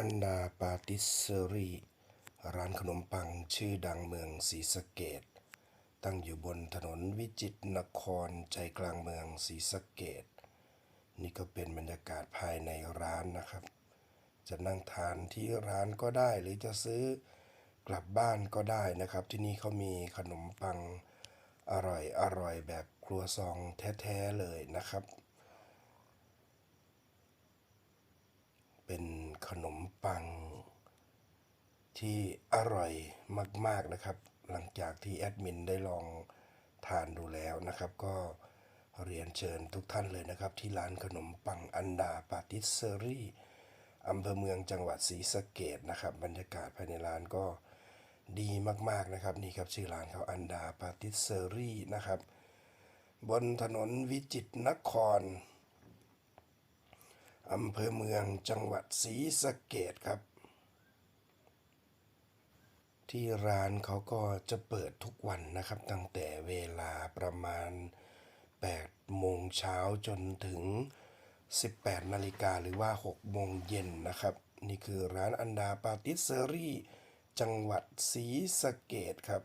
อันดาปาติสเซอรี่ร้านขนมปังชื่อดังเมืองศรีสะเกดตั้งอยู่บนถนนวิจิตรนครใจกลางเมืองศรีสะเกดนี่ก็เป็นบรรยากาศภายในร้านนะครับ จะนั่งทานที่ร้านก็ได้หรือจะซื้อกลับบ้านก็ได้นะครับ ที่นี่เขามีขนมปังอร่อยอร่อยแบบครัวซองแท้ ๆ เลยนะครับ เป็นขนมปัง ที่อร่อยมาก ๆนะครับ หลังจากที่แอดมินได้ลองทานดูแล้วนะครับ ก็เรียนเชิญทุกท่านเลยนะครับ ที่ร้านขนมปังอันดาปาติสเซอรี่อำเภอเมืองจังหวัดศรีสะเกดนะครับ บรรยากาศภายในร้านก็ดีมาก ๆ นะครับ นี่ครับชื่อร้านเขาอันดาปาติสเซอรี่นะครับ บนถนนวิจิตรนครอำเภอเมืองจังหวัดศรีสะเกดครับ ที่ร้านเขาก็จะเปิดทุกวันนะครับ ตั้งแต่เวลาประมาณ 8 โมงเช้าจนถึง 18 นาฬิกาหรือว่า 6 โมงเย็นนะครับ นี่คือร้านอันดาปาติสเซอรี่ จังหวัดศรีสะเกดครับ